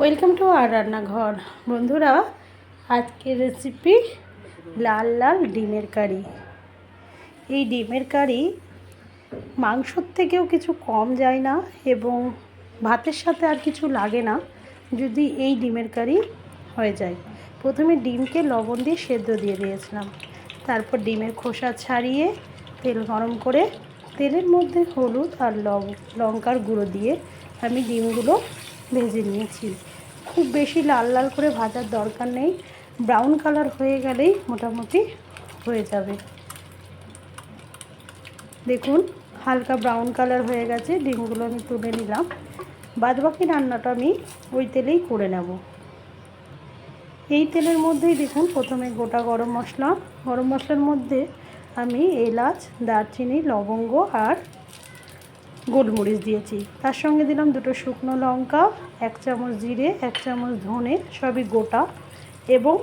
Welcome to আর রান্নাঘর। বন্ধুরা, আজকের রেসিপি লাল লাল ডিমের কারি। এই ডিমের কারি মাংসর থেকেও কিছু কম যায় না এবং ভাতের সাথে আর কিছু লাগে না যদি এই ডিমের কারি হয়ে যায়। প্রথমে ডিমকে লবণ দিয়ে সেদ্ধ দিয়ে দিয়েছিলাম। তারপর ডিমের খোসা ছাড়িয়ে তেল গরম করে, তেলের মধ্যে হলুদ আর লঙ্কার গুঁড়ো দিয়ে আমি ডিমগুলো ভেজে নিয়েছি। খুব বেশি লাল লাল করে ভাজার দরকার নেই। ব্রাউন কালার হয়ে গেলেই মোটামুটি হয়ে যাবে। দেখুন, হালকা ব্রাউন কালার হয়ে গেছে। ডিমগুলো আমি তুলে নিলাম। বাদবাকি রান্নাটা আমি ওই তেলেই করে নেব। এই তেলের মধ্যেই দেখুন, প্রথমে গোটা গরম মশলা। গরম মশলার মধ্যে আমি এলাচ, দারচিনি, লবঙ্গ আর গোলমরিচ দিয়েছি। তার সঙ্গে দিলাম দুটো শুকনো লঙ্কা, এক চামচ জিরে, এক চামচ ধনে, সবই গোটা এবং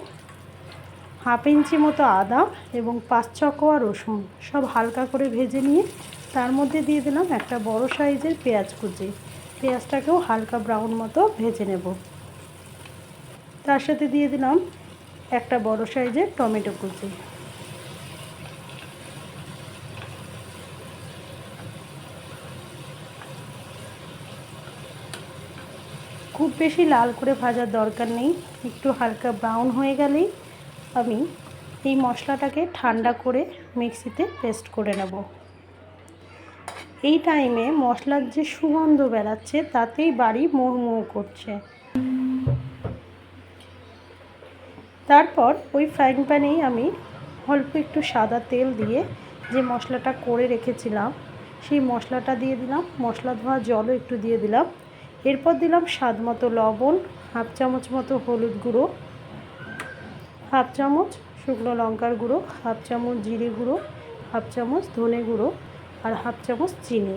হাফ ইঞ্চি মতো আদা এবং পাঁচ ছকোয়া রসুন সব হালকা করে ভেজে নিয়ে তার মধ্যে দিয়ে দিলাম একটা বড় সাইজের পেঁয়াজ কুচি। পেঁয়াজটাকেও হালকা ব্রাউন মতো ভেজে নেব। তার সাথে দিয়ে দিলাম একটা বড় সাইজের টমেটো কুচি। খুব বেশি লাল করে ভাজার দরকার নেই, একটু হালকা ব্রাউন হয়ে গেলেই আমি এই মশলাটাকে ঠান্ডা করে মিক্সিতে পেস্ট করে নেব। এই টাইমে মশলার যে সুগন্ধ বেড়াচ্ছে, তাতেই বাড়ি মোহ মোহ করছে। তারপর ওই ফ্রাইং প্যানেই আমি অল্প একটু সাদা তেল দিয়ে যে মশলাটা করে রেখেছিলাম, সেই মশলাটা দিয়ে দিলাম, মশলা ধোয়া জলও একটু দিয়ে দিলাম। এরপর দিলাম স্বাদ মতো লবণ, হাফ চামচ মতো হলুদ গুঁড়ো, হাফ চামচ শুকনো লঙ্কার গুঁড়ো, হাফ চামচ জিরে গুঁড়ো, হাফ চামচ ধনে গুঁড়ো আর হাফ চামচ চিনি।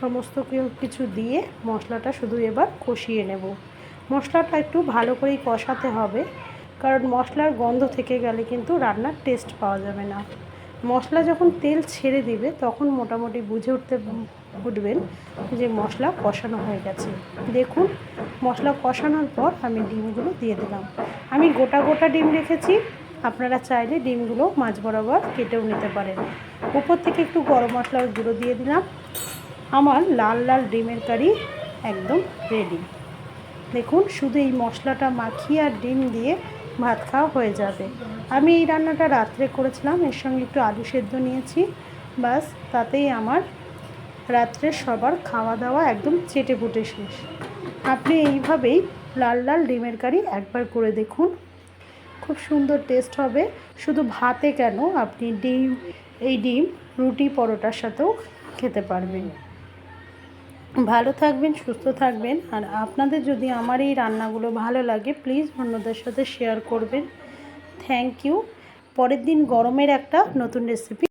সমস্ত কিছু দিয়ে মশলাটা শুধু এবার কষিয়ে নেব। মশলাটা একটু ভালো করেই কষাতে হবে, কারণ মশলার গন্ধ থেকে গেলে কিন্তু রান্নার টেস্ট পাওয়া যাবে না। মশলা যখন তেল ছেড়ে দিবে, তখন মোটামুটি বুঝে উঠতে উঠবেন যে মশলা কষানো হয়ে গেছে। দেখুন, মশলা কষানোর পর আমি ডিমগুলো দিয়ে দিলাম। আমি গোটা গোটা ডিম রেখেছি, আপনারা চাইলে ডিমগুলো মাছ বরাবর কেটেও নিতে পারেন। উপর থেকে একটু গরম মশলার গুঁড়ো দিয়ে দিলাম। আমার লাল লাল ডিমের কারি একদম রেডি দেখুন, শুধু এই মশলাটা মাখিয়ে আর ডিম দিয়ে ভাত খাওয়া হয়ে যাবে। আমি এই রান্নাটা রাত্রে করেছিলাম, এর সঙ্গে একটু আলু সেদ্ধ নিয়েছি। বাস তাতেই আমার রাত্রে সবার খাওয়া দাওয়া একদম চেটে পুটে শেষ। আপনি এইভাবেই লাল লাল ডিমের কারি একবার করে দেখুন। খুব সুন্দর টেস্ট হবে। শুধু ভাতে কেন আপনি ডিম, এই ডিম, রুটি, পরোটার সাথেও খেতে পারবেন। ভালো থাকবেন, সুস্থ থাকবেন। আর আপনাদের যদি আমার এই রান্নাগুলো ভালো লাগে প্লিজ অন্যদের সাথে শেয়ার করবেন। থ্যাংক ইউ পরের দিন গরমের একটা নতুন রেসিপি